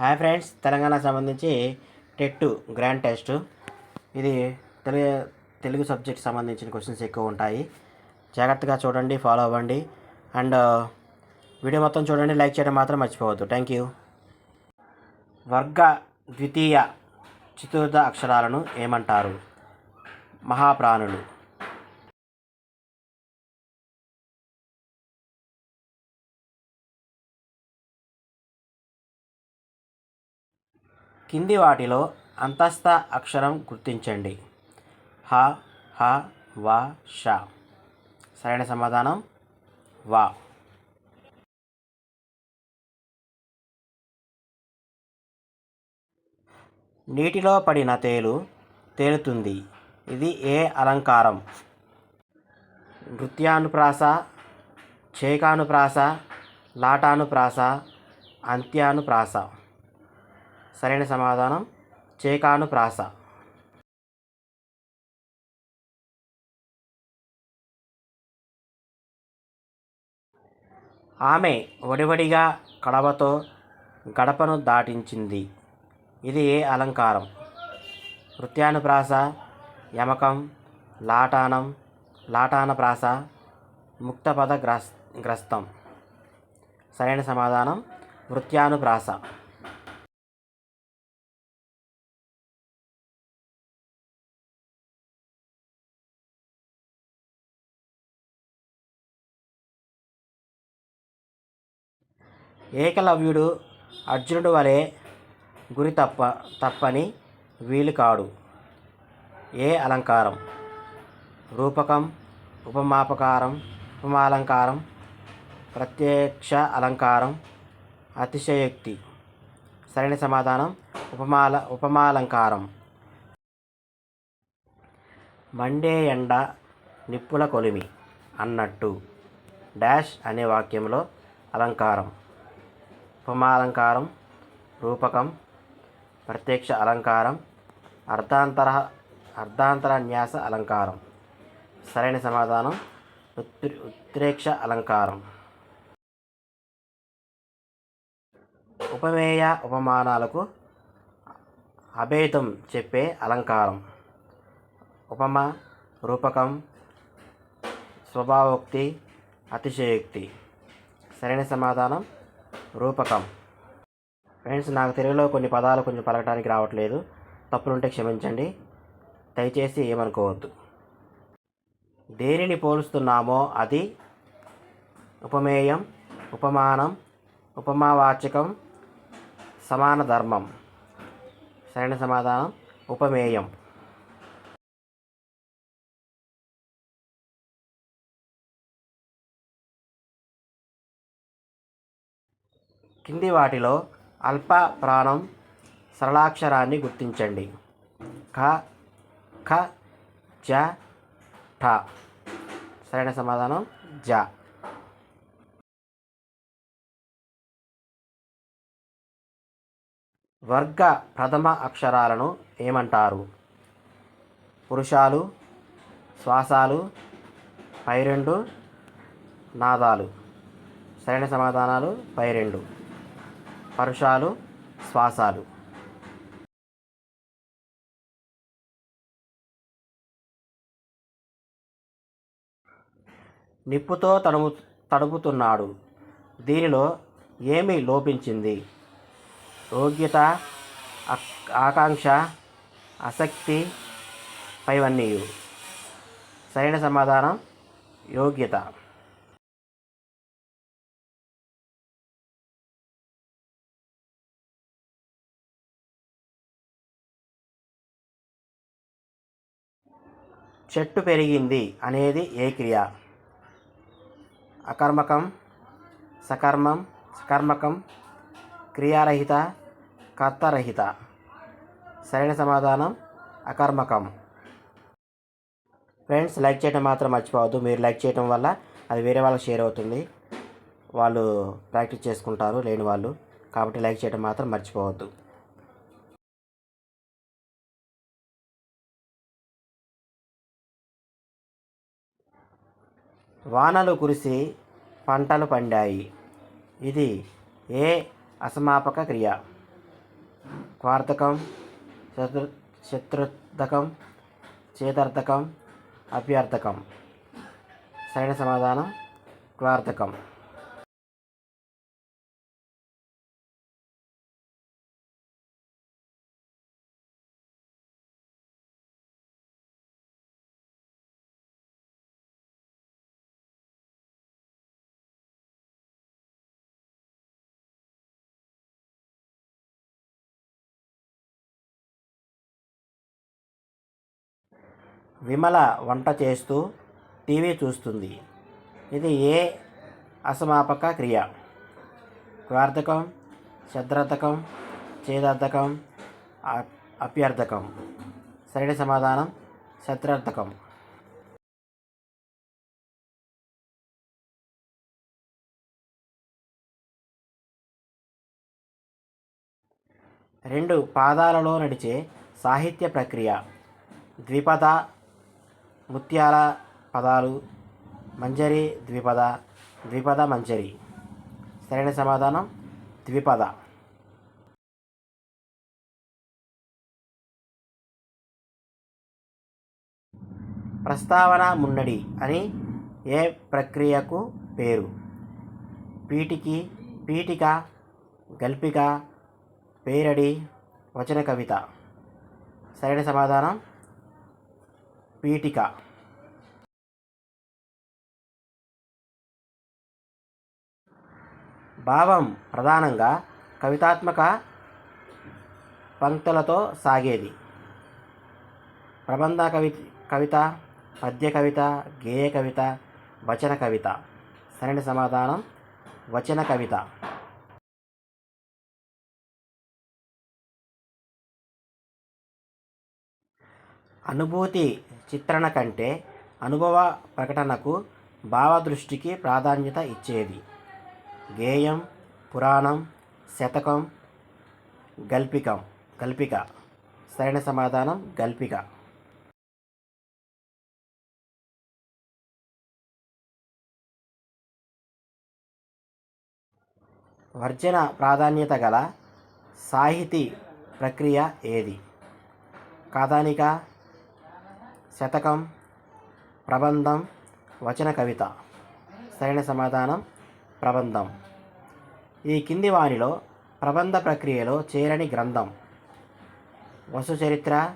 Hi friends Telangana సంబంధించి TET grand test. ఇది Telugu Telugu subject సంబంధించిన క్వశ్చన్స్ ఎక్కువ ఉంటాయి. జాగ్రత్తగా చూడండి ఫాలో అవ్వండి. అండ్ వీడియో మొత్తం చూడండి లైక్ చేయడం మాత్రం మర్చిపోవద్దు. Thank you. వర్గ ద్వితీయ చతుర్థ అక్షరాలను ఏమంటారు? మహాప్రాణులు. కింది వాటిలో అంతస్థ అక్షరం గుర్తించండి. హ హ వ ష. సరైన సమాధానం? వా. నీటిలో పడిన తేలు తేలుతుంది. ఇది ఏ అలంకారం? నృత్యానుప్రాస చేకానుప్రాస లాటానుప్రాస అంత్యానుప్రాస. సరైన సమాధానం. చేకానుప్రాస ఆమె వడివడిగా కడవతో గడపను దాటించింది. ఇది ఏ అలంకారం? నృత్యానుప్రాస యమకం లాటానం లాటానప్రాస ముక్తపద గ్రస్ గ్రస్తం. సరైన సమాధానం నృత్యానుప్రాస ఏకలవ్యుడు అర్జునుడు వలె గురి తప్ప తప్పని వీలు కాడు. ఏ అలంకారం? రూపకం ఉపమాపకారం ఉపమాలంకారం ప్రత్యక్ష అలంకారం అతిశయోక్తి. సరైన సమాధానం ఉపమాల ఉపమాలంకారం. మండే ఎండ నిప్పుల కొలిమి అన్నట్టు. డాష్ అనే వాక్యంలో అలంకారం. ఉపమాలంకారం రూపకం ప్రత్యక్ష అలంకారం అర్ధాంతర అర్ధాంతర న్యాస అలంకారం. సరైన సమాధానం ఉత్ప్రేక్ష అలంకారం. ఉపమేయ ఉపమానాలకు అభేదం చెప్పే అలంకారం. ఉపమ రూపకం స్వభావోక్తి అతిశయోక్తి. సరైన సమాధానం రూపకం. ఫ్రెండ్స్ నాకు తెలుగులో కొన్ని పదాలు కొంచెం పలకడానికి రావట్లేదు. తప్పులుంటే క్షమించండి. దయచేసి ఏమనుకోవద్దు. దేనిని పోలుస్తున్నామో అది ఉపమేయం ఉపమానం ఉపమావాచకం సమాన ధర్మం సరైన సమాధానం ఉపమేయం. కింది వాటిలో అల్ప ప్రాణం సరళాక్షరాన్ని గుర్తించండి. ఖ ఖ జ ఠ. సరైన సమాధానం జ. వర్గ ప్రథమ అక్షరాలను ఏమంటారు? పురుషాలు శ్వాసాలు పై రెండు నాదాలు. సరైన సమాధానాలు పై రెండు. పరుషాలు శ్వాసాలు. నిప్పుతో తడుము తడుపుతున్నాడు దీనిలో ఏమి లోపించింది? యోగ్యత ఆకాంక్ష ఆసక్తి పైవన్నీయు. సరైన సమాధానం యోగ్యత. చెట్టు పెరిగింది అనేది ఏ క్రియ? అకర్మకం సకర్మం సకర్మకం క్రియారహిత కర్తరహిత. సరైన సమాధానం అకర్మకం. ఫ్రెండ్స్ లైక్ చేయడం మాత్రం మర్చిపోవద్దు. మీరు లైక్ చేయడం వల్ల అది వేరే వాళ్ళకి షేర్ అవుతుంది. వాళ్ళు ప్రాక్టీస్ చేసుకుంటారు లేని వాళ్ళు. కాబట్టి లైక్ చేయడం మాత్రం మర్చిపోవద్దు. వానలు కురిసి పంటలు పండాయి. ఇది ఏ అసమాపక క్రియ? క్వార్థకం శత్రు శత్రుర్థకం చేతర్థకం అభ్యర్థకం సరైన సమాధానం క్వార్థకం. విమల వంట చేస్తూ టీవీ చూస్తుంది. ఇది ఏ అసమాపక క్రియ? క్వార్థకం శద్రార్థకం చేదార్థకం అభ్యర్థకం సరైన సమాధానం శత్రార్థకం రెండు పాదాలలో నడిచే సాహిత్య ప్రక్రియ. ద్విపద ముత్యాల పదాలు మంజరి ద్విపద ద్విపద మంజరి. సరైన సమాధానం ద్విపద. ప్రస్తావన మున్నడి అని ఏ ప్రక్రియకు పేరు? పీటికి పీఠిక గల్పిక పేరడి వచన కవిత. సరైన సమాధానం పీఠిక భావం ప్రధానంగా కవితాత్మక పంక్తులతో సాగేది. ప్రబంధ కవి కవిత పద్య కవిత గేయ కవిత వచన కవిత. సరైన సమాధానం వచన కవిత. అనుభూతి చిత్రణ కంటే అనుభవ ప్రకటనకు భావదృష్టికి ప్రాధాన్యత ఇచ్చేది. గేయం పురాణం శతకం గల్పికం గల్పిక. సరైన సమాధానం గల్పిక. వర్జన ప్రాధాన్యత గల సాహితీ ప్రక్రియ ఏది? కాదానిక శతకం ప్రబంధం వచన కవిత. సరైన సమాధానం ప్రబంధం. ఈ కింది వానిలో ప్రబంధ ప్రక్రియలో చేరని గ్రంథం. వసు చరిత్ర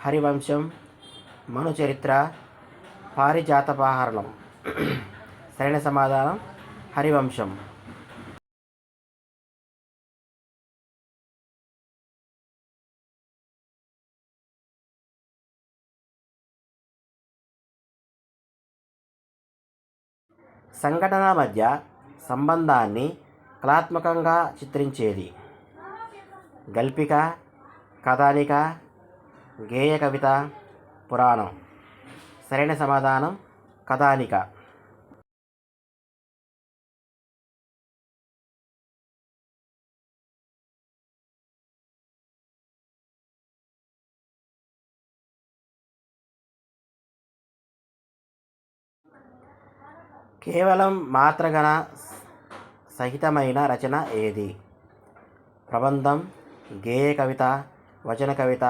హరివంశం మను చరిత్ర పారిజాతపాహరణం. సరైన సమాధానం హరివంశం. సంఘటనల మధ్య సంబంధాన్ని కళాత్మకంగా చిత్రించేది. గల్పిక కథానిక గేయ కవిత పురాణం. సరైన సమాధానం కథానిక. కేవలం మాత్రగణ సహితమైన రచన ఏది? ప్రబంధం గేయ కవిత వచన కవిత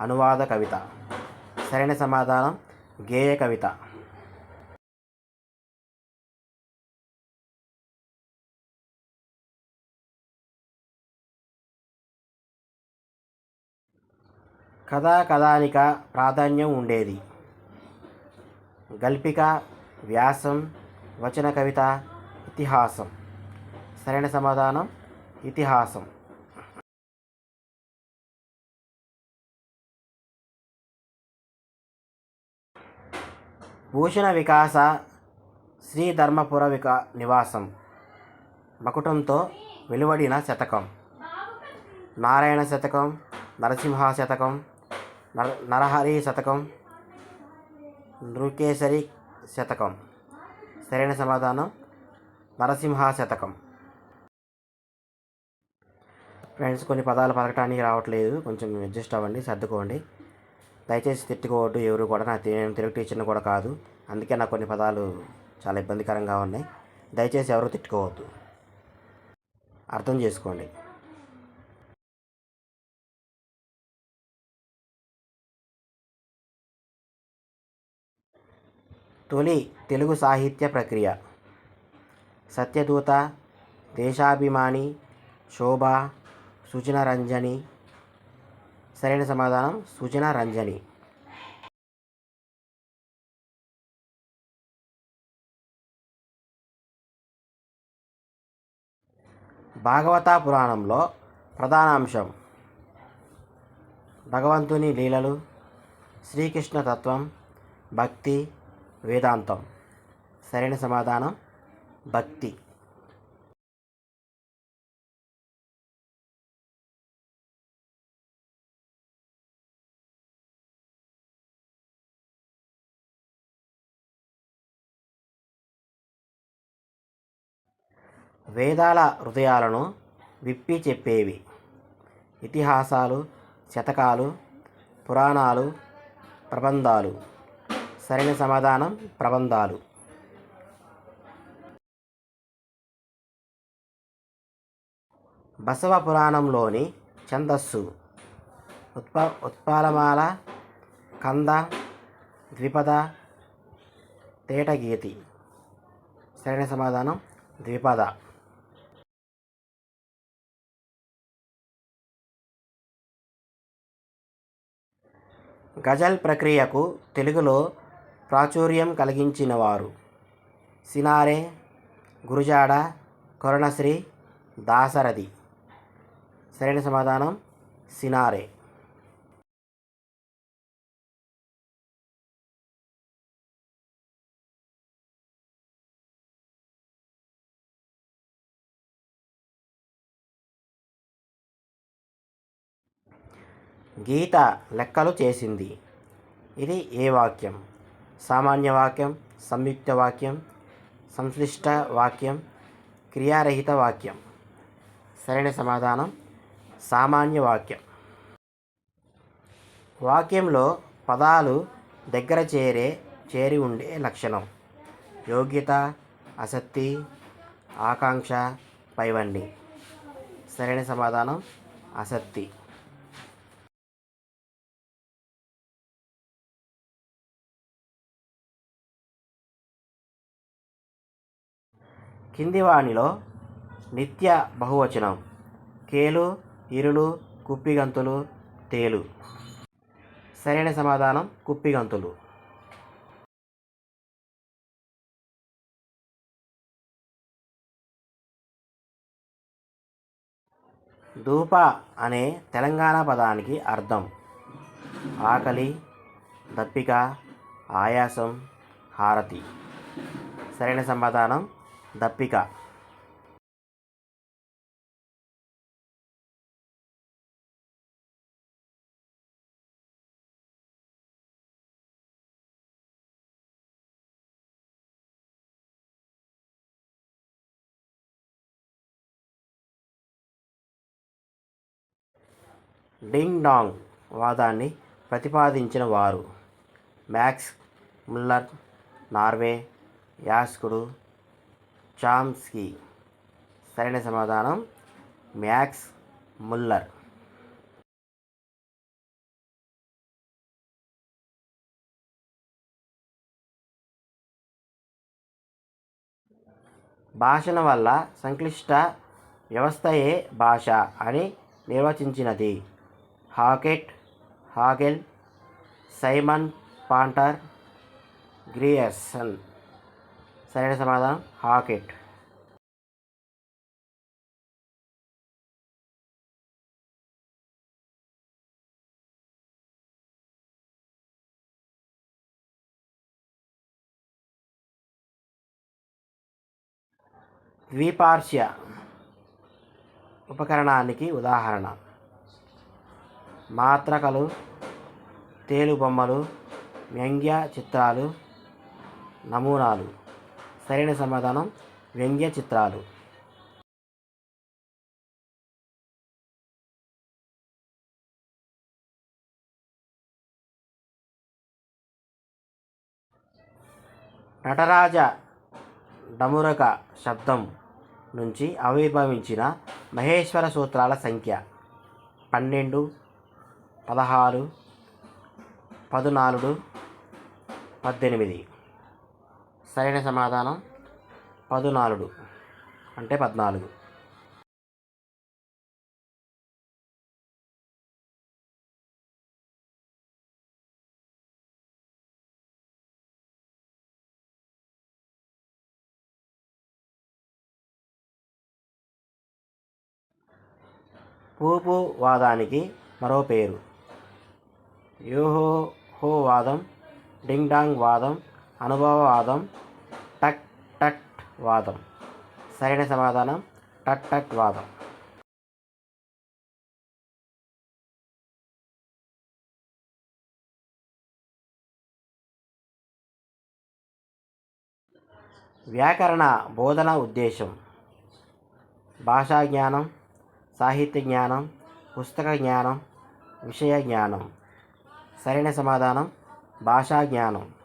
అనువాద కవిత. సరైన సమాధానం గేయ కవిత. కథా కథానిక ప్రాధాన్యం ఉండేది. గల్పిక వ్యాసం వచన కవిత ఇతిహాసం. సరైన సమాధానం ఇతిహాసం. భూషణ వికాస శ్రీధర్మపుర వికా నివాసం. మకుటంతో వెలువడిన శతకం. నారాయణ శతకం నరసింహ శతకం నర నరహరి శతకం నృకేశరి శతకం. సరైన సమాధానం. నరసింహ శతకం ఫ్రెండ్స్ కొన్ని పదాలు పలకటానికి రావట్లేదు. కొంచెం అడ్జస్ట్ అవ్వండి సర్దుకోండి. దయచేసి తిట్టుకోవద్దు ఎవరు కూడా నా నేను తెలుగు టీచర్ని కూడా కాదు. అందుకే నాకు కొన్ని పదాలు చాలా ఇబ్బందికరంగా ఉన్నాయి. దయచేసి ఎవరు తిట్టుకోవద్దు. అర్థం చేసుకోండి. తొలి తెలుగు సాహిత్య ప్రక్రియ. సత్యదూత దేశాభిమాని శోభ సుజన రంజని. సరైన సమాధానం సుజన రంజని. భాగవత పురాణంలో ప్రధానాంశం. భగవంతుని లీలలు శ్రీకృష్ణ తత్వం భక్తి వేదాంతం. సరైన సమాధానం భక్తి. వేదాల హృదయాలను విప్పి చెప్పేవి. ఇతిహాసాలు శతకాలు పురాణాలు ప్రబంధాలు. సరైన సమాధానం ప్రబంధాలు. బసవ పురాణంలోని ఛందస్సు ఉత్ప ఉత్పాలమాల కంద ద్విపద తేటగీతి. సరైన సమాధానం ద్విపద. గజల్ ప్రక్రియకు తెలుగులో ప్రాచుర్యం కలిగించినవారు. సినారే గురుజాడ కరుణశ్రీ దాసరథి సరైన సమాధానం సినారే. గీత లెక్కలు చేసింది. ఇది ఏ వాక్యం? సామాన్య వాక్యం సంయుక్త వాక్యం సంశ్లిష్ట వాక్యం క్రియారహిత వాక్యం సరైన సమాధానం సామాన్య వాక్యం వాక్యంలో పదాలు దగ్గర చేరే చేరి ఉండే లక్షణం. యోగ్యత ఆసక్తి ఆకాంక్ష పైవండి. సరైన సమాధానం ఆసక్తి. కింది వానిలో నిత్య బహువచనం. కేలు ఇరులు కుప్పిగంతులు తేలు. సరైన సమాధానం కుప్పిగంతులు. దూప అనే తెలంగాణ పదానికి అర్థం. ఆకలి దప్పిక ఆయాసం హారతి. సరైన సమాధానం దప్పిక. డింగ్ డాంగ్ వాదాన్ని ప్రతిపాదించిన వారు. మ్యాక్స్ ముల్లర్ నార్వే యాస్కుడు చామ్స్కీ. సరైన సమాధానం మ్యాక్స్ ముల్లర్. భాషల వల్ల సంక్లిష్ట వ్యవస్థయే భాష అని నిర్వచించినది. హాకెట్ హాగెల్ సైమన్ పాంటర్ గ్రియర్సన్. సరైన సమాధానం. హాకెట్ ద్విపార్శ్య ఉపకరణానికి ఉదాహరణ. మాత్రకలు తేలుబొమ్మలు వ్యంగ్య చిత్రాలు నమూనాలు. సరైన సమాధానం వ్యంగ్య చిత్రాలు. నటరాజ డమురక శబ్దం నుంచి ఆవిర్భవించిన మహేశ్వర సూత్రాల సంఖ్య పన్నెండు పదహారు పద్నాలుగు పద్దెనిమిది. సరైన సమాధానం పదునాలుగు. అంటే పద్నాలుగు. పూపు వాదానికి మరో పేరు. యోహో వాదం డింగ్ డాంగ్ వాదం అనుభవవాదం వాదం. సరైన సమాధానం టట్ టట్ వాదం. వ్యాకరణ బోధన ఉద్దేశం. భాషా జ్ఞానం సాహిత్య జ్ఞానం పుస్తక జ్ఞానం విషయ జ్ఞానం. సరైన సమాధానం భాషా జ్ఞానం.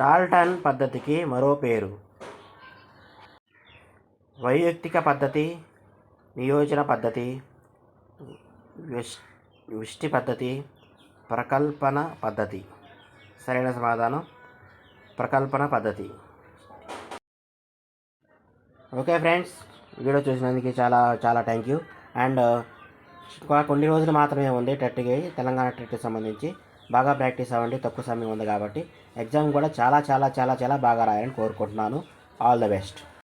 డాల్టన్ పద్ధతికి మరో పేరు. వైయక్తిక పద్ధతి నియోజన పద్ధతి విష్టి పద్ధతి ప్రకల్పన పద్ధతి. సరైన సమాధానం? ప్రకల్పన పద్ధతి. ఓకే ఫ్రెండ్స్ వీడియో చూసినందుకు చాలా చాలా థ్యాంక్ యూ. అండ్ కొన్ని రోజులు మాత్రమే ఉంది టెట్కి తెలంగాణ టెట్కి సంబంధించి. బాగా ప్రాక్టీస్ అవ్వండి తక్కువ సమయం ఉంది కాబట్టి. ఎగ్జామ్ కూడా చాలా చాలా చాలా చాలా బాగా రాయాలని కోరుకుంటున్నాను. All the best.